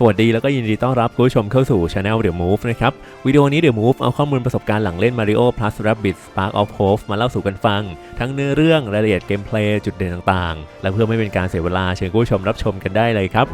สวัสดีแล้วก็ยินดีต้อนรับคุณผู้ชมเข้าสู่ช anel The Move นะครับ วิดีโอนี้ The Move เอาข้อมูลประสบการณ์หลังเล่น Mario Plus Rabbids Spark of Hope มาเล่าสู่กันฟัง ทั้งเนื้อเรื่องรายละเอียดเกมเพลย์จุดเด่นต่างๆ และเพื่อไม่เป็นการเสียเวลาเชิญคุณผู้ชมรับชมกันได้เลยครับ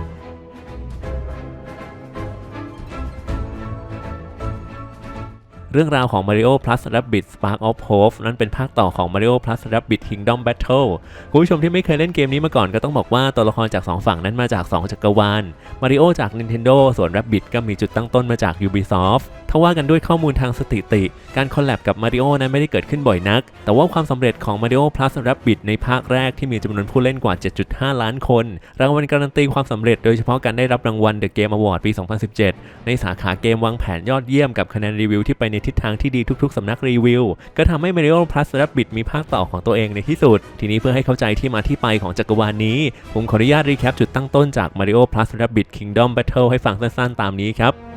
เรื่องราวของ Mario Plus Rabbit Spark of Hope นั้นเป็นภาคต่อของ Mario Plus Rabbit Kingdom Battle คุณผู้ชมที่ไม่เคยเล่นเกมนี้มาก่อนก็ต้องบอกว่าตัวละครจาก 2 ฝั่งนั้นมาจาก 2 จักรวาล Mario จาก Nintendo ส่วน Rabbit ก็มีจุดตั้งต้นมาจาก Ubisoft ถ้าว่ากันด้วยข้อมูลทางสถิติ การคอลแลบกับ Mario นั้นไม่ได้เกิดขึ้นบ่อยนัก แต่ว่าความสำเร็จของ Mario Plus Rabbids ในภาคแรกที่มีจำนวนผู้เล่นกว่า 7.5 ล้านคน รางวัลการันตีความสำเร็จโดยเฉพาะการได้รับรางวัล The Game Award ปี 2017 ในสาขาเกมวางแผนยอดเยี่ยมกับคะแนนรีวิวที่ไปในทิศทางที่ดีทุกๆสำนักรีวิว ก็ทำให้ Mario Plus Rabbids มีภาคต่อของตัวเองในที่สุด ทีนี้เพื่อให้เข้าใจที่มาที่ไปของจักรวาลนี้ ผมขออนุญาตรีแคปจุดตั้งต้นจาก Mario Plus Rabbids Kingdom Battle ให้ฟังสั้นๆตามนี้ครับ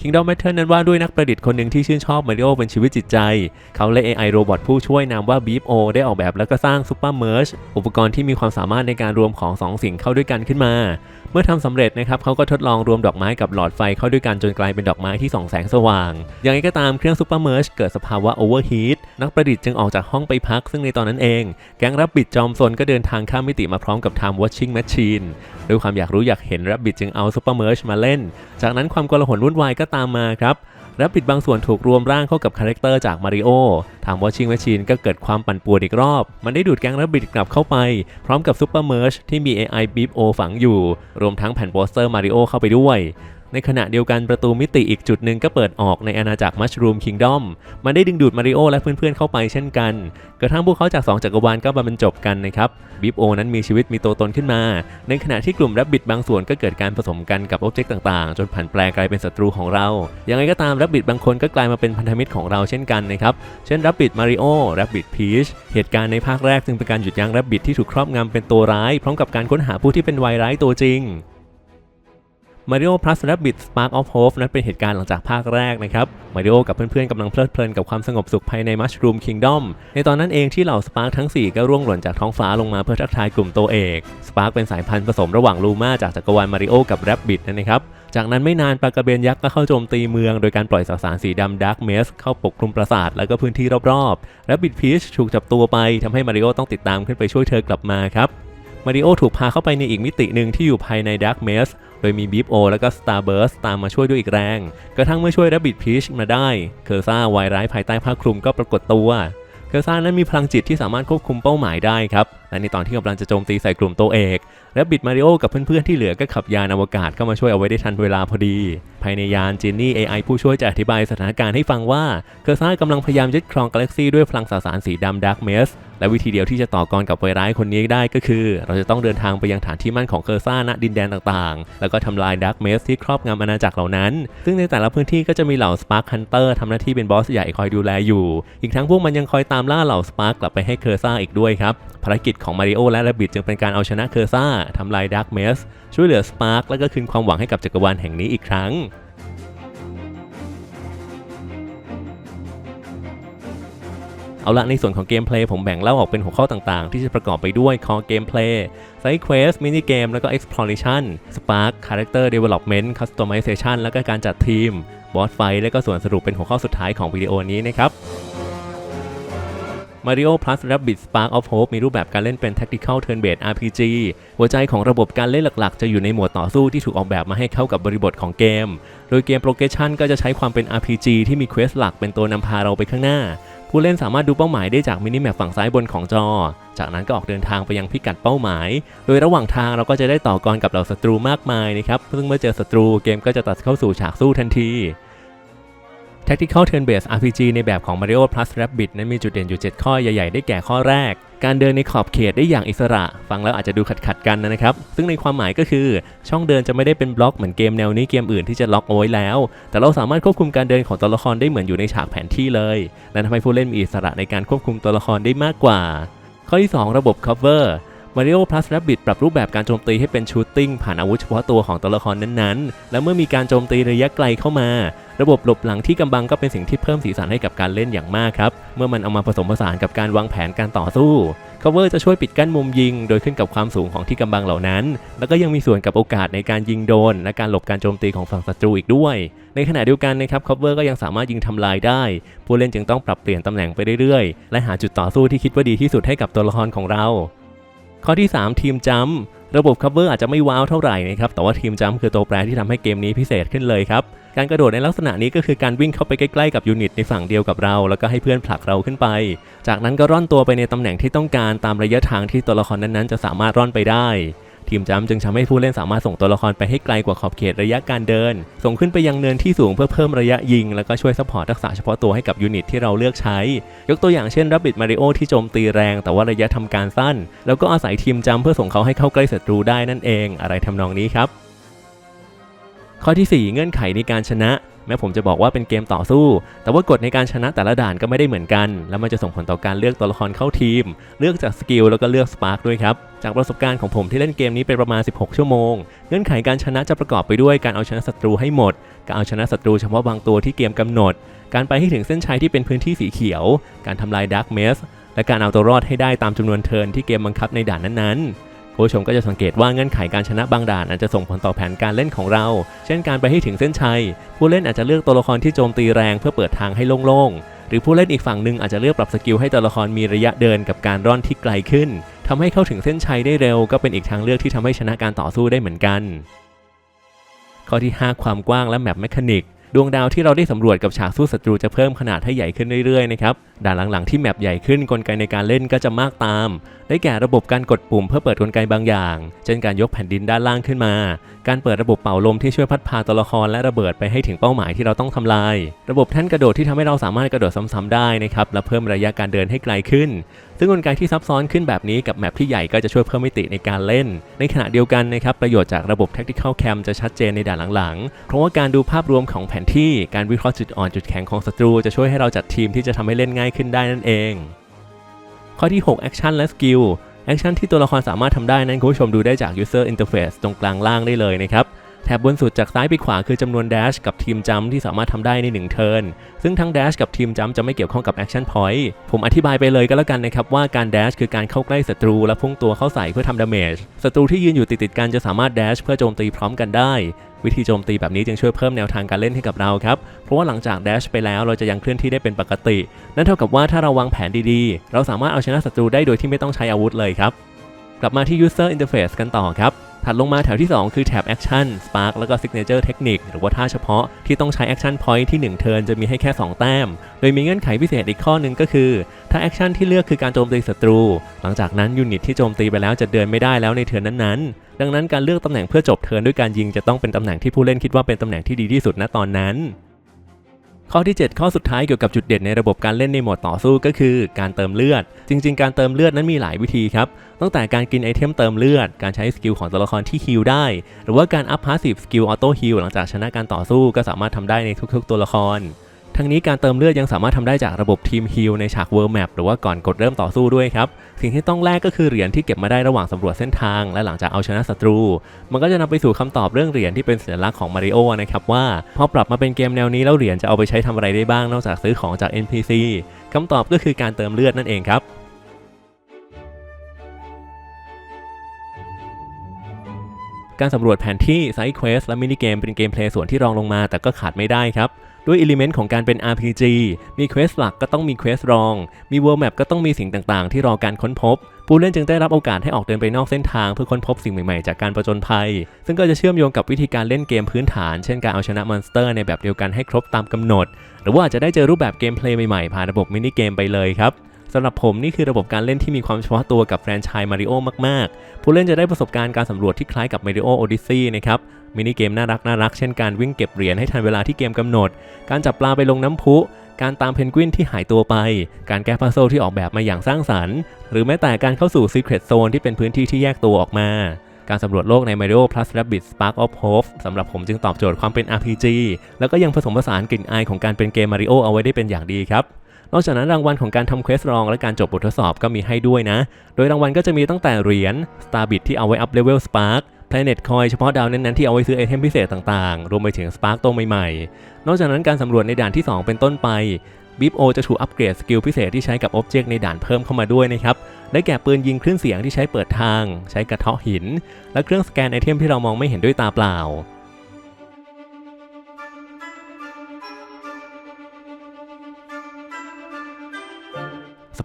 Kingdom Battle นั้นว่าด้วยนักประดิษฐ์คนหนึ่งที่ชื่นชอบมาริโอเป็นชีวิตจิตใจ เขาและ AI โรบอทผู้ช่วยนามว่า Beep O ได้ออกแบบแล้วก็สร้าง Super Merge อุปกรณ์ที่มีความสามารถในการรวมของสองสิ่งเข้าด้วยกันขึ้นมา เมื่อทำสำเร็จนะครับเขาก็ทดลองรวมดอกไม้กับหลอดไฟเข้าด้วยกันจนกลายเป็นดอกไม้ที่ส่องแสงสว่างอย่างไรก็ตามเครื่องซูเปอร์เมอร์ชเกิดสภาวะโอเวอร์ฮีทนักประดิษฐ์จึงออกจากห้องไปพัก ซึ่งในตอนนั้นเอง แก๊งรับบิดจอมซนก็เดินทางข้ามมิติมาพร้อมกับไทม์วอชชิ่งแมชชีนด้วยความอยากรู้อยากเห็นรับบิดจึงเอาซูเปอร์เมอร์ชมาเล่น จากนั้นความกลาหลวุ่นวายก็ตามมาครับ และปิดบางส่วนถูกรวมร่างเข้ากับคาแรคเตอร์จากมาริโอทางวอชิงแมชชีนก็เกิดความปั่นป่วนอีกรอบ มันได้ดูดแก๊งแรปปิดกลับเข้าไป พร้อมกับซูเปอร์เมอร์ชที่มี AI b บีโอฝังอยู่ รวมทั้งแผ่นโปสเตอร์มาริโอเข้าไปด้วย ในขณะเดียวกันประตูมิติอีกจุดหนึ่งก็เปิดออกในอาณาจักร Mushroom Kingdom มันได้ดึงดูดมาริโอและเพื่อนๆเข้าไปเช่นกัน กระทั่งพวกเขาจาก 2 จักรวาลก็มาบรรจบกันนะครับบิปโอนั้นมีชีวิตมีตัวตนขึ้นมา ในขณะที่กลุ่มแรบบิทบางส่วนก็เกิดการผสมกันกับอ็อบเจกต์ต่างๆ จนผันแปลกลายเป็นศัตรูของเราอย่างไรก็ตามแรบบิทบางคนก็กลายมาเป็นพันธมิตรของเราเช่นกันนะครับ เช่นแรบบิทมาริโอแรบบิทพีช เหตุการณ์ในภาคแรกจึงเป็นการหยุดยั้งแรบบิทที่ถูกครอบงำเป็นตัวร้าย พร้อมกับการค้นหาผู้ที่เป็นวายร้ายตัวจริง Mario Plus Rabbids Spark of Hope นั้นเป็นเหตุการณ์หลังจากภาคแรกนะครับ Mario กับเพื่อนๆกำลังเพลิดเพลินกับความสงบสุขภายใน Mushroom Kingdom ในตอนนั้นเองที่เหล่า Spark ทั้ง 4 ก็ร่วงหล่นจากท้องฟ้าลงมาเพื่อทักทายกลุ่มตัวเอก Spark เป็นสายพันธุ์ผสมระหว่างลูมาจากจักรวาล Mario กับ Rabbids นะครับจากนั้นไม่นานปลากระเบนยักษ์ก็เข้าโจมตีเมือง โดยการปล่อยสสารสีดำ Dark Maze เข้าปกคลุมปราสาทและก็พื้นที่รอบๆ Rabbid Peach ถูกจับตัวไปทำให้ Mario ต้องติดตามขึ้นไปช่วยเธอกลับมาครับ มาริโอถูกพาเข้าไปในอีกมิติหนึ่งที่อยู่ภายใน Dark Maze โดยมีบีฟโอและก็ Starburst ตามมาช่วยด้วยอีกแรง กระทั่งเมื่อช่วย Rabbit Peach มาได้ เคอร์ซ่าวายร้ายภายใต้ผ้าคลุมก็ปรากฏตัว เคอร์ซ่านั้นมีพลังจิตที่สามารถควบคุมเป้าหมายได้ครับ และในตอนที่กำลังจะโจมตีใส่กลุ่มตัวเอกและบิดมาริโอกับเพื่อนๆที่เหลือก็ขับยานอวกาศเข้ามาช่วยเอาไว้ได้ทันเวลาพอดี ภายในยานจินนี่ AI ผู้ช่วยจะอธิบายสถานการณ์ให้ฟังว่าเคอร์ซ่ากำลังพยายามยึดครองกาแล็กซีด้วยพลังสสารสีดำ Dark Maze และวิธีเดียวที่จะต่อกรกับไวร้ายคนนี้ได้ก็คือ เราจะต้องเดินทางไปยังฐานที่มั่นของเคอร์ซ่าณดินแดนต่างๆ แล้วก็ทำลาย Dark Maze ที่ครอบงำอาณาจักรเหล่านั้น ซึ่งในแต่ละพื้นที่ก็จะมีเหล่า Spark Hunter ทำหน้าที่เป็นบอสใหญ่คอยดูแลอยู่ อีกทั้งพวกมันยังคอยตามล่าเหล่า Spark กลับไปให้เคอร์ซ่าอีกด้วยครับ ภารกิจของมาริโอและ Rabbit จึงเป็นการเอาชนะเคอร์ซ่าทำลาย Dark Maze ช่วยเหลือ Spark และก็คืนความหวังให้กับจักรวาลแห่งนี้อีกครั้ง เอาละในส่วนของเกมเพลย์ผมแบ่งเล่าออกเป็นหัวข้อต่างๆ ที่จะประกอบไปด้วย Core Gameplay Side Quest Mini Game แล้วก็ Exploration Spark Character Development Customization แล้วก็การจัดทีม Boss Fight และก็ส่วนสรุปเป็นหัวข้อสุดท้ายของวิดีโอนี้นะครับ Mario Plus Rabbids Spark of Hope มีรูปแบบการเล่นเป็น Tactical Turn-Based RPG หัวใจของระบบการเล่นหลักๆ จะอยู่ในหมวดต่อสู้ที่ถูกออกแบบมาให้เข้ากับบริบทของเกม โดยเกม Progression ก็จะใช้ความเป็น RPG ที่มีเควสหลักเป็นตัวนำพาเราไปข้างหน้า ผู้เล่นสามารถดูเป้าหมายได้จากมินิแมปฝั่งซ้ายบนของจอ จากนั้นก็ออกเดินทางไปยังพิกัดเป้าหมาย โดยระหว่างทางเราก็จะได้ต่อกรกับเหล่าศัตรูมากมายนะครับ ซึ่งเมื่อเจอศัตรูเกมก็จะตัดเข้าสู่ฉากสู้ทันที Tactical Turn-Based RPG ในแบบของ Mario Plus Rabbit นั้นมีจุดเด่นอยู่ 7 ข้อใหญ่ ๆ ได้แก่ข้อแรก การเดินในขอบเขตได้อย่างอิสระ ฟังแล้วอาจจะดูขัดขัดกันนะครับ ซึ่งในความหมายก็คือ ช่องเดินจะไม่ได้เป็นบล็อกเหมือนเกมแนวนี้เกมอื่นที่จะล็อกเอาไว้แล้ว แต่เราสามารถควบคุมการเดินของตัวละครได้เหมือนอยู่ในฉากแผนที่เลยและทำให้ผู้เล่นมีอิสระในการควบคุมตัวละครได้มากกว่า ข้อที่ 2 ระบบ cover Mario Plus Rabbids ปรับรูปแบบการโจมตีให้เป็นชูตติ้งผ่านอาวุธเฉพาะตัวของตัวละครนั้นๆ และเมื่อมีการโจมตีระยะไกลเข้ามา ระบบหลบหลังที่กำบังก็เป็นสิ่งที่เพิ่มสีสันให้กับการเล่นอย่างมากครับ เมื่อมันเอามาผสมผสานกับการวางแผนการต่อสู้ cover จะช่วยปิดกั้นมุมยิง โดยขึ้นกับความสูงของที่กำบังเหล่านั้น แล้วก็ยังมีส่วนกับโอกาสในการยิงโดน และการหลบการโจมตีของฝั่งศัตรูอีกด้วย ในขณะเดียวกันนะครับ cover ก็ยังสามารถยิงทำลายได้ ผู้เล่นจึงต้องปรับเปลี่ยนตำแหน่งไปเรื่อยๆ และหาจุดต่อสู้ที่คิดว่าดีที่สุดให้กับตัวละครของเรา ข้อที่ 3 ทีมจัมระบบ cover อาจจะไม่ว้าวเท่าไหร่นะครับ แต่ว่าทีมจัมคือตัวแปรที่ทำให้เกมนี้พิเศษขึ้นเลยครับ การกระโดดในลักษณะนี้ก็คือการวิ่งเข้าไปใกล้ๆกับยูนิตในฝั่งเดียวกับเรา แล้วก็ให้เพื่อนผลักเราขึ้นไป จากนั้นก็ร่อนตัวไปในตำแหน่งที่ต้องการตามระยะทางที่ตัวละครนั้นๆ จะสามารถร่อนไปได้ ทีมจัมจึงทำให้ผู้เล่นสามารถส่งตัวละครไปให้ไกลกว่าขอบเขตระยะการเดิน ส่งขึ้นไปยังเนินที่สูงเพื่อเพิ่มระยะยิง แล้วก็ช่วยซัพพอร์ตทักษะเฉพาะตัวให้กับยูนิตที่เราเลือกใช้ ยกตัวอย่างเช่น Rabbit Mario ที่โจมตีแรง แต่ว่าระยะทำการสั้น แล้วก็อาศัยทีมจัมเพื่อส่งเขาให้เข้าใกล้ศัตรูได้นั่นเอง อะไรทำนองนี้ครับข้อที่ 4 เงื่อนไขในการชนะ แม้ผมจะบอกว่าเป็นเกมต่อสู้ แต่ว่ากฎในการชนะแต่ละด่านก็ไม่ได้เหมือนกัน แล้วมันจะส่งผลต่อการเลือกตัวละครเข้าทีม เลือกจากสกิลแล้วก็เลือกสปาร์กด้วยครับ จากประสบการณ์ของผมที่เล่นเกมนี้ไปประมาณ 16 ชั่วโมง เงื่อนไขการชนะจะประกอบไปด้วยการเอาชนะศัตรูให้หมด การเอาชนะศัตรูเฉพาะบางตัวที่เกมกำหนด การไปให้ถึงเส้นชัยที่เป็นพื้นที่สีเขียว การทำลายดาร์กเมสและการเอาตัวรอดให้ได้ตามจำนวนเทิร์นที่เกมบังคับในด่านนั้นๆ ผู้ชมก็จะสังเกตว่าเงื่อนไขการชนะบางด่านอาจจะส่งผลต่อแผนการเล่นของเรา เช่นการไปให้ถึงเส้นชัย ผู้เล่นอาจจะเลือกตัวละครที่โจมตีแรงเพื่อเปิดทางให้โล่งๆ หรือผู้เล่นอีกฝั่งหนึ่งอาจจะเลือกปรับสกิลให้ตัวละครมีระยะเดินกับการร่อนที่ไกลขึ้นทำให้เข้าถึงเส้นชัยได้เร็ว ก็เป็นอีกทางเลือกที่ทำให้ชนะการต่อสู้ได้เหมือนกัน ข้อที่ 5 ความกว้างและแมปแมคานิก ดวงดาวที่เราได้สำรวจกับฉากสู้ศัตรูจะเพิ่มขนาดให้ใหญ่ขึ้นเรื่อยๆนะครับด่านหลังๆที่แมปใหญ่ขึ้นกลไกในการเล่นก็จะมากตาม ได้แก่ระบบการกดปุ่มเพื่อเปิดกลไกบางอย่าง เช่นการยกแผ่นดินด้านล่างขึ้นมา การเปิดระบบเป่าลมที่ช่วยพัดพาตัวละครและระเบิดไปให้ถึงเป้าหมายที่เราต้องทำลาย ระบบแท่นกระโดดที่ทำให้เราสามารถกระโดดซ้ำๆได้นะครับและเพิ่มระยะการเดินให้ไกลขึ้น ซึ่งกลไกที่ซับซ้อนขึ้นแบบนี้กับแมปที่ใหญ่ก็จะช่วยเพิ่มมิติในการเล่น ในขณะเดียวกันนะครับประโยชน์จากระบบ Tactical Cam จะชัดเจนในด่านหลังๆ เพราะว่าการดูภาพรวมของแผนที่การวิเคราะห์จุดอ่อนจุดแข็งของศัตรูจะช่วยให้เราจัดทีมที่จะทำให้เล่นง่ายขึ้นได้นั่นเอง ข้อที่ 6 Action และ Skill แอคชั่นที่ตัวละครสามารถทำได้นั้นคุณผู้ชมดูได้จาก User Interface ตรงกลางล่างได้เลยนะครับ แถบบนสุดจากซ้ายไปขวาคือจำนวน dash กับทีมจัมที่สามารถทำได้ใน 1 เทิร์น ซึ่งทั้ง dash กับทีมจัมจะไม่เกี่ยวข้องกับ action point ผมอธิบายไปเลยก็แล้วกันนะครับว่าการ dash คือการเข้าใกล้ศัตรูและพุ่งตัวเข้าใส่เพื่อทำ damage ศัตรูที่ยืนอยู่ติดๆกันจะสามารถ dash เพื่อโจมตีพร้อมกันได้ วิธีโจมตีแบบนี้จึงช่วยเพิ่มแนวทางการเล่นให้กับเราครับ เพราะว่าหลังจาก dash ไปแล้วเราจะยังเคลื่อนที่ได้เป็นปกติ นั่นเท่ากับว่าถ้าเราวางแผนดีๆ เราสามารถเอาชนะศัตรูได้โดยที่ไม่ต้องใช้อาวุธเลยครับ กลับมาที่ User Interface กันต่อครับ ถัดลงมาแถวที่ 2 คือแถบ Action Spark แล้วก็ Signature Technique หรือว่าท่าเฉพาะที่ต้องใช้ Action Point ที่ 1 เทิร์นจะมีให้แค่ 2 แต้ม โดยมีเงื่อนไขพิเศษอีกข้อหนึ่งก็คือ ถ้า Action ที่เลือกคือการโจมตีศัตรู หลังจากนั้นยูนิตที่โจมตีไปแล้วจะเดินไม่ได้แล้วในเทิร์นนั้นๆ ดังนั้นการเลือกตำแหน่งเพื่อจบเทิร์นด้วยการยิงจะต้องเป็นตำแหน่งที่ผู้เล่นคิดว่าเป็นตำแหน่งที่ดีที่สุดณตอนนั้น ข้อที่ 7 ข้อสุดท้ายเกี่ยวกับจุดเด่นในระบบการเล่นในโหมดต่อสู้ก็คือ การเติมเลือด จริง ๆ การเติมเลือดนั้นมีหลายวิธีครับ ตั้งแต่การกินไอเทมเติมเลือด การใช้สกิลของตัวละครที่ฮิลได้ หรือว่าการอัพพาสซีฟสกิลออโต้ฮิลหลังจากชนะการต่อสู้ก็สามารถทำได้ในทุก ๆ ตัวละคร ทั้งนี้การเติมเลือดยังสามารถทำได้จากระบบทีมฮิลในฉาก World Map หรือว่าก่อนกดเริ่มต่อสู้ด้วยครับ สิ่งที่ต้องแลกก็คือเหรียญที่เก็บมาได้ระหว่างสำรวจเส้นทาง และหลังจากเอาชนะศัตรู มันก็จะนำไปสู่คำตอบเรื่องเหรียญที่เป็นสัญลักษณ์ของมาริโอนะครับว่า พอปรับมาเป็นเกมแนวนี้แล้วเหรียญจะเอาไปใช้ทำอะไรได้บ้างนอกจากซื้อของจาก NPC คำตอบก็คือการเติมเลือดนั่นเองครับการสำรวจแผนที่ไซด์เควสและมินิเกมเป็นเกมเพลย์ส่วนที่รองลงมาแต่ก็ขาดไม่ได้ครับ ด้วยอิเลเมนต์ของการเป็น RPG มีเควสหลักก็ต้องมีเควสรอง มี World Map ก็ต้องมีสิ่งต่างๆ ที่รอการค้นพบ ผู้เล่นจึงได้รับโอกาสให้ออกเดินไปนอกเส้นทางเพื่อค้นพบสิ่งใหม่ๆ จากการประจนภัย ซึ่งก็จะเชื่อมโยงกับวิธีการเล่นเกมพื้นฐาน เช่นการเอาชนะมอนสเตอร์ในแบบเดียวกันให้ครบตามกำหนด หรือว่าอาจจะได้เจอรูปแบบเกมเพลย์ใหม่ๆผ่านระบบมินิเกมไปเลยครับสำหรับผมนี่คือระบบการเล่นที่มีความเฉพาะตัวกับแฟรนไชส์มาริโอมาก ๆ ผู้เล่นจะได้ประสบการณ์การสำรวจที่คล้ายกับ Mario Odyssey นะครับ มินิเกมน่ารักน่ารักเช่นการวิ่งเก็บเหรียญให้ทันเวลาที่เกมกำหนด การจับปลาไปลงน้ำพุ การตามเพนกวินที่หายตัวไป การแก้พัซโซที่ออกแบบมาอย่างสร้างสรรค์ หรือแม้แต่การเข้าสู่ Secret Zone ที่เป็นพื้นที่ที่แยกตัวออกมา การสำรวจโลกใน Mario Plus Rabbids Spark of Hope สำหรับผมจึงตอบโจทย์ความเป็น RPG แล้วก็ยังผสมผสานกลิ่นอายของการเป็นเกม Mario เอาไว้ได้เป็นอย่างดีครับนอกจากนั้นรางวัลของการทำเควสรองและการจบบททดสอบก็มีให้ด้วยนะ โดยรางวัลก็จะมีตั้งแต่เหรียญ Starbit ที่เอาไว้อัพเลเวล Spark Planet Coin เฉพาะดาวนั้นๆที่เอาไว้ซื้อไอเทมพิเศษต่างๆ รวมไปถึง Spark ตัวใหม่ๆ นอกจากนั้นการสำรวจในด่านที่ 2 เป็นต้นไปบิบโอจะถูกอัปเกรดสกิลพิเศษที่ใช้กับอ็อบเจกต์ในด่านเพิ่มเข้ามาด้วยนะครับ ได้แก่ปืนยิงคลื่นเสียงที่ใช้เปิดทาง ใช้กระเทาะหิน และเครื่องสแกนไอเทมที่เรามองไม่เห็นด้วยตาเปล่า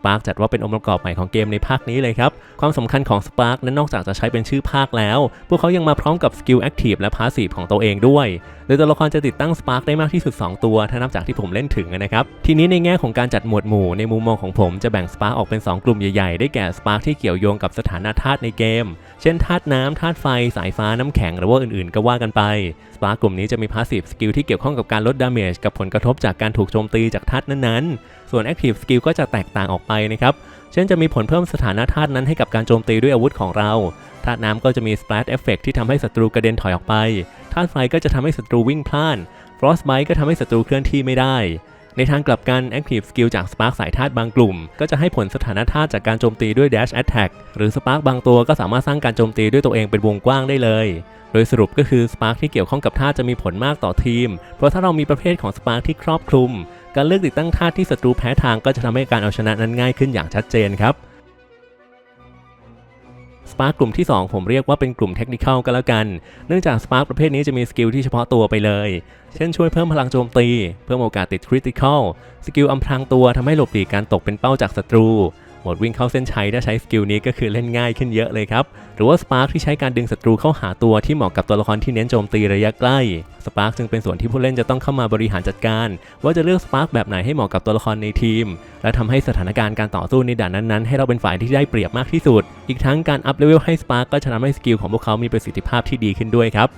สปาร์กจัดว่าเป็นองค์ประกอบใหม่ของเกมในภาคนี้เลยครับ ความสำคัญของ Spark นั้นนอกจากจะใช้เป็นชื่อภาคแล้ว พวกเขายังมาพร้อมกับสกิลแอคทีฟและพาสีฟของตัวเองด้วยโดยตัวละครจะติดตั้ง Spark ได้มากที่สุด 2 ตัว ถ้านับจากที่ผมเล่นถึงนะครับ ทีนี้ในแง่ของการจัดหมวดหมู่ในมุมมองของผมจะแบ่ง Spark ออกเป็น 2 กลุ่มใหญ่ๆ ได้แก่ Spark ที่เกี่ยวโยงกับสถานะธาตุในเกม เช่นธาตุน้ำธาตุไฟ สายฟ้าน้ำแข็งหรือว่าอื่นๆ ก็ว่ากันไป Spark กลุ่มนี้จะมีพาสซีฟสกิลที่เกี่ยวข้องกับการลดดาเมจกับผลกระทบจากการถูกโจมตีจากธาตุนั้นๆ ส่วน Active Skill ก็จะแตกต่างออกไปนะครับ เช่นจะมีผลเพิ่มสถานะธาตุนั้นให้กับการโจมตีด้วยอาวุธของเรา ธาตุน้ำก็จะมี Splash Effect ที่ทำให้ศัตรูกระเด็นถอยออกไป ธาตุไฟก็จะทำให้ศัตรูวิ่งพล่าน Frostbite ก็ทำให้ศัตรูเคลื่อนที่ไม่ได้ ในทางกลับกัน Active Skill จาก Spark สายธาตุบางกลุ่ม ก็จะให้ผลสถานะธาตุจากการโจมตีด้วย Dash Attack หรือ Spark บางตัวก็สามารถสร้างการโจมตีด้วยตัวเองเป็นวงกว้างได้เลยโดยสรุปก็คือ Spark ที่เกี่ยวข้องกับธาตุจะมีผลมากต่อทีม เพราะถ้าเรามีประเภทของ Spark ที่ครอบคลุม การเลือกติดตั้งธาตุที่ศัตรูแพ้ทางก็จะทำให้การเอาชนะนั้นง่ายขึ้นอย่างชัดเจนครับสปาร์กลุ่มที่ 2 ผมเรียกว่าเป็นกลุ่มเทคนิคก็แล้วกัน เนื่องจากสปาร์กประเภทนี้จะมีสกิลที่เฉพาะตัวไปเลย เช่นช่วยเพิ่มพลังโจมตี เพิ่มโอกาสติดคริติคอล สกิลอำพรางตัวทำให้หลบหลีกการตกเป็นเป้าจากศัตรู หมดวิ่งเข้าเส้นชัยถ้าใช้สกิลนี้ก็คือเล่นง่ายขึ้นเยอะเลยครับ หรือว่า Spark ที่ใช้การดึงศัตรูเข้าหาตัวที่เหมาะกับตัวละครที่เน้นโจมตีระยะใกล้ Spark จึงเป็นส่วนที่ผู้เล่นจะต้องเข้ามาบริหารจัดการ ว่าจะเลือก Spark แบบไหนให้เหมาะกับตัวละครในทีม และทำให้สถานการณ์การต่อสู้ในด่านนั้นๆ ให้เราเป็นฝ่ายที่ได้เปรียบมากที่สุด อีกทั้งการอัพเลเวลให้ Spark ก็จะทำให้สกิลของพวกเขามีประสิทธิภาพที่ดีขึ้นด้วยครับ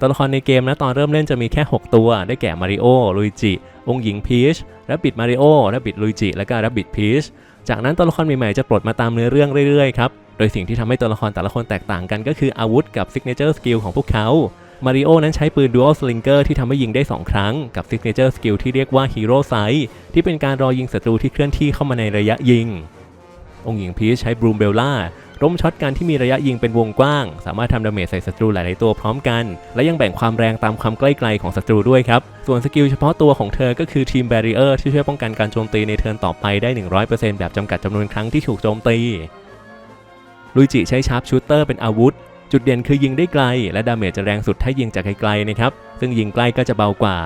ตัวละครในเกมนะตอนเริ่มเล่นจะมีแค่ 6 ตัว ได้แก่มาริโอลุยจิ องค์หญิงพีชแรบบิดมาริโอแรบบิดลุยจิและก็แรบบิดพีชจากนั้นตัวละครใหม่ๆจะปลดมาตามเนื้อเรื่องเรื่อยๆครับโดยสิ่งที่ทำให้ตัวละครแต่ละคนแตกต่างกันก็คืออาวุธกับซิกเนเจอร์สกิลของพวกเขามาริโอนั้นใช้ปืน Dual Slinger ที่ทำให้ยิงได้ 2 ครั้ง กับซิกเนเจอร์สกิลที่เรียกว่า Hero Sight ที่เป็นการรอยิงศัตรูที่เคลื่อนที่เข้ามาในระยะยิง องค์หญิงพีชใช้บรูมเบ ร่มช็อตกันที่มีระยะยิงเป็นวงกว้าง สามารถทำดาเมจใส่ศัตรูหลาย ๆ ตัวพร้อมกัน และยังแบ่งความแรงตามความใกล้ไกลของศัตรูด้วยครับ ส่วนสกิลเฉพาะตัวของเธอก็คือทีมแบรีเออร์ที่ช่วยป้องกันการโจมตีในเทิร์นต่อไปได้ 100%แบบจำกัดจำนวนครั้งที่ถูกโจมตีลุยจิใช้ชาร์ปชูเตอร์เป็นอาวุธจุดเด่นคือยิงได้ไกล และดาเมจจะแรงสุดถ้ายิงจากไกลๆนะครับ ซึ่งยิงใกล้ก็จะเบากว่า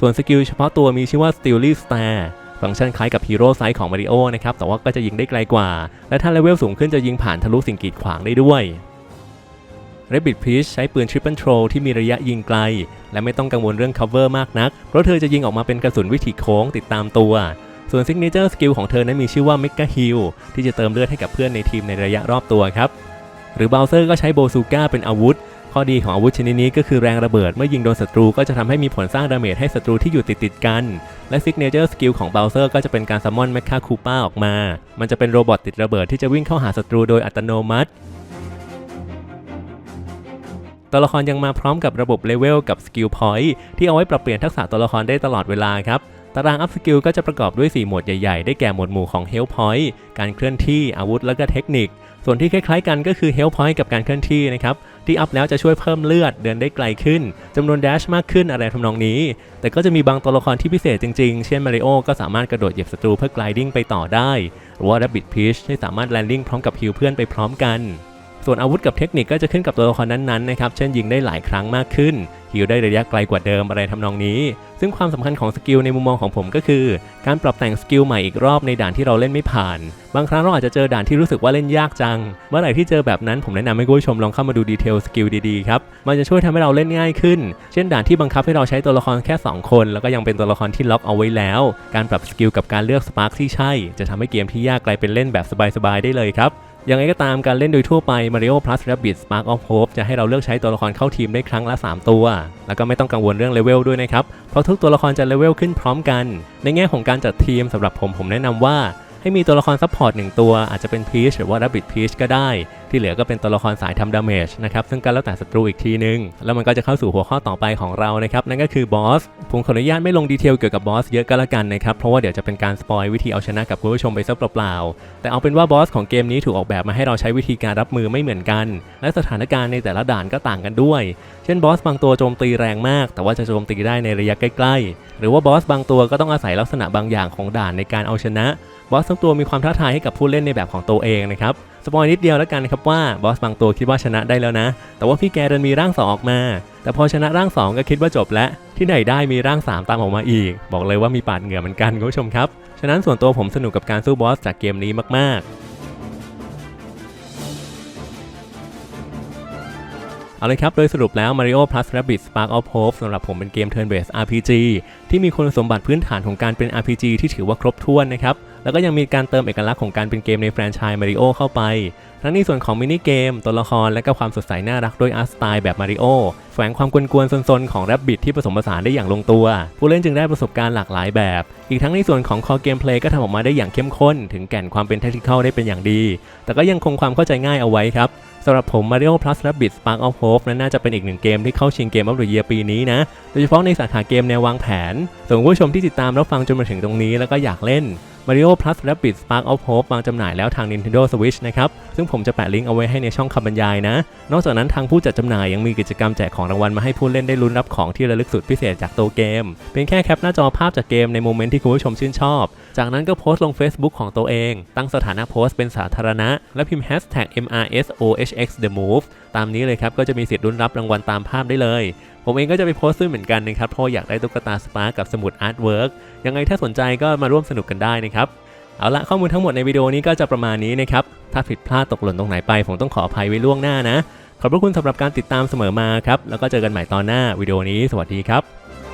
ส่วนสกิลเฉพาะตัวมีชื่อว่า Steely Star ฟังก์ชันคล้ายกับฮีโร่ไซส์ของมาริโอนะครับ แต่ว่าก็จะยิงได้ไกลกว่า และถ้าเลเวลสูงขึ้นจะยิงผ่านทะลุสิ่งกีดขวางได้ด้วย Rabbit Peach ใช้ปืน Triple Throw ที่มีระยะยิงไกล และไม่ต้องกังวลเรื่อง cover มากนัก เพราะเธอจะยิงออกมาเป็นกระสุนวิถีโค้งติดตามตัว ส่วน Signature Skill ของเธอนั้นมีชื่อว่า Mega Heal ที่จะเติมเลือดให้กับเพื่อนในทีมในระยะรอบตัวครับ หรือ Bowser ก็ใช้โบซูก้าเป็นอาวุธ ข้อดีของอาวุธชนิดนี้ก็คือแรงระเบิดเมื่อยิงโดนศัตรูก็จะทำให้มีผลสร้างดาเมจให้ศัตรูที่อยู่ติดติดกัน และซิกเนเจอร์สกิลของ Bowser ก็จะเป็นการซัมมอนแมคคาคูป้าออกมา มันจะเป็นโรบอทติดระเบิดที่จะวิ่งเข้าหาศัตรูโดยอัตโนมัติตัวละครยังมาพร้อมกับระบบเลเวลกับสกิลพอยต์ที่เอาไว้ปรับเปลี่ยนทักษะตัวละครได้ตลอดเวลาครับ ตารางอัพสกิลก็จะประกอบด้วย 4 หมวดใหญ่ๆ ได้แก่หมวดหมู่ของ Health Point การเคลื่อนที่อาวุธและก็เทคนิค ส่วนที่คล้ายๆกันก็คือ Health Point กับการเคลื่อนที่นะครับที่อัพแล้วจะช่วยเพิ่มเลือดเดินได้ไกลขึ้นจำนวนแดชมากขึ้นอะไรทำนองนี้ แต่ก็จะมีบางตัวละครที่พิเศษจริงๆ เช่นมาริโอก็สามารถกระโดดเหยียบศัตรูเพื่อ gliding ไปต่อได้ หรือว่า Rabbit Peach ที่สามารถแลนดิ้งพร้อมกับฮิวเพื่อนไปพร้อมกัน ส่วนอาวุธกับเทคนิคก็จะขึ้นกับตัวละครนั้นๆนะครับ เช่นยิงได้หลายครั้งมากขึ้นฮิลได้ระยะไกลกว่าเดิมอะไรทำนองนี้ ซึ่งความสำคัญของสกิลในมุมมองของผมก็คือ การปรับแต่งสกิลใหม่อีกรอบในด่านที่เราเล่นไม่ผ่าน บางครั้งเราอาจจะเจอด่านที่รู้สึกว่าเล่นยากจัง เมื่อไหร่ที่เจอแบบนั้นผมแนะนำให้คุณผู้ชมลองเข้ามาดูดีเทลสกิลดีๆครับ มันจะช่วยทำให้เราเล่นง่ายขึ้น เช่นด่านที่บังคับให้เราใช้ตัวละครแค่ 2 คน แล้วก็ยังเป็นตัวละครที่ล็อกเอาไว้แล้ว การปรับสกิลกับการเลือกสปาร์คที่ใช่ จะทำให้เกมที่ยากกลายเป็นเล่นแบบสบายๆได้เลยครับ ยังไงก็ตามการเล่นโดยทั่วไป Mario Plus Rabbit Spark of Hope จะให้เราเลือกใช้ตัวละครเข้าทีมได้ครั้งละ 3 ตัว แล้วก็ไม่ต้องกังวลเรื่องเลเวลด้วยนะครับ เพราะทุกตัวละครจะเลเวลขึ้นพร้อมกัน ในแง่ของการจัดทีมสำหรับผมผมแนะนำว่า ให้มีตัวละครซัพพอร์ตหนึ่งตัวอาจจะเป็น Peach หรือว่า Rabbit Peach ก็ได้ ที่เหลือก็เป็นตัวละครสายทำดาเมจนะครับซึ่งก็แล้วแต่ศัตรูอีกทีนึง แล้วมันก็จะเข้าสู่หัวข้อต่อไปของเรานะครับนั่นก็คือบอสผมขออนุญาตไม่ลงดีเทลเกี่ยวกับบอสเยอะก็แล้วกันนะครับเพราะว่าเดี๋ยวจะเป็นการสปอยวิธีเอาชนะกับคุณผู้ชมไปซะเปล่าๆแต่เอาเป็นว่าบอสของเกมนี้ถูกออกแบบมาให้เราใช้วิธีการรับมือไม่เหมือนกัน และสถานการณ์ในแต่ละด่านก็ต่างกันด้วย เช่นบอสบางตัวโจมตีแรงมาก แต่ว่าจะโจมตีได้ในระยะใกล้ๆ หรือว่าบอสบางตัวก็ต้องอาศัยลักษณะบางอย่างของด่านในการเอาชนะบอสทั้งตัวมีความท้าทายให้กับผู้เล่นในแบบของตัวเองนะครับสปอยนิดเดียวแล้วกันนะครับว่าบอสบางตัวคิดว่าชนะได้แล้วนะ แต่ว่าพี่แกดันมีร่างสองออกมา แต่พอชนะร่างสองก็คิดว่าจบแล้ว ที่ไหนได้มีร่างสามตามออกมาอีก บอกเลยว่ามีปาดเหงื่อเหมือนกันคุณผู้ชมครับ ฉะนั้นส่วนตัวผมสนุกกับการสู้บอสจากเกมนี้มากๆเอาเลยครับ โดยสรุปแล้ว Mario Plus Rabbids Spark of Hope สำหรับผมเป็นเกม Turn Based RPG ที่มีคุณสมบัติพื้นฐานของการเป็น RPG ที่ถือว่าครบถ้วนนะครับ แล้วก็ยังมีการเติมเอกลักษณ์ของการเป็นเกมในแฟรนไชส์ Mario เข้าไป ทั้งในส่วนของมินิเกม ตัวละครและก็ความสดใสน่ารักด้วยอาร์ตสไตล์แบบ Mario แฝงความกวนๆซนๆของ Rabbids ที่ผสมผสานได้อย่างลงตัว ผู้เล่นจึงได้ประสบการณ์หลากหลายแบบ อีกทั้งในส่วนของ Core Gameplay ก็ทำออกมาได้อย่างเข้มข้น ถึงแก่นความเป็น Tactical ได้เป็นอย่างดี แต่ก็ยังคงความเข้าใจง่ายเอาไว้ครับสำหรับผม Mario Plus Rabbids Spark of Hope นั้นน่าจะเป็นอีกหนึ่งเกมที่เข้าชิงเกม of the Year ปีนี้นะ โดยเฉพาะในสาขาเกมแนววางแผนส่วนผู้ชมที่ติดตามรับฟังจนมาถึงตรงนี้แล้วก็อยากเล่น Mario Plus Rabbids Spark of Hope วางจำหน่ายแล้วทาง Nintendo Switch นะครับ ซึ่งผมจะแปะลิงก์เอาไว้ให้ในช่องคำบรรยายนะ นอกจากนั้นทางผู้จัดจำหน่ายยังมีกิจกรรมแจกของรางวัลมาให้ผู้เล่นได้ลุ้นรับของที่ระลึกสุดพิเศษจากตัวเกมเพียงแค่แคปหน้าจอภาพจากเกมในโมเมนต์ที่คุณผู้ชมชื่นชอบ จากนั้นก็โพสต์ลง Facebook ของตัวเอง ตั้งสถานะโพสต์เป็นสาธารณะ และพิมพ์ hashtag MRSOHX The Move ตามนี้เลยครับก็จะมีสิทธิ์ลุ้นรับรางวัลตามภาพได้เลย ผมเองก็จะไปโพสต์ด้วยเหมือนกันนะครับเพราะอยากได้ตุ๊กตาสปาร์กับสมุดอาร์ตเวิร์กยังไงถ้าสนใจก็มาร่วมสนุกกันได้นะครับเอาละข้อมูลทั้งหมดในวิดีโอนี้ก็จะประมาณนี้นะครับถ้าผิดพลาดตกหล่นตรงไหนไปผมต้องขออภัยไว้ล่วงหน้านะ ขอบพระคุณสำหรับการติดตามเสมอมาครับแล้วก็เจอกันใหม่ตอนหน้าวิดีโอนี้ สวัสดีครับ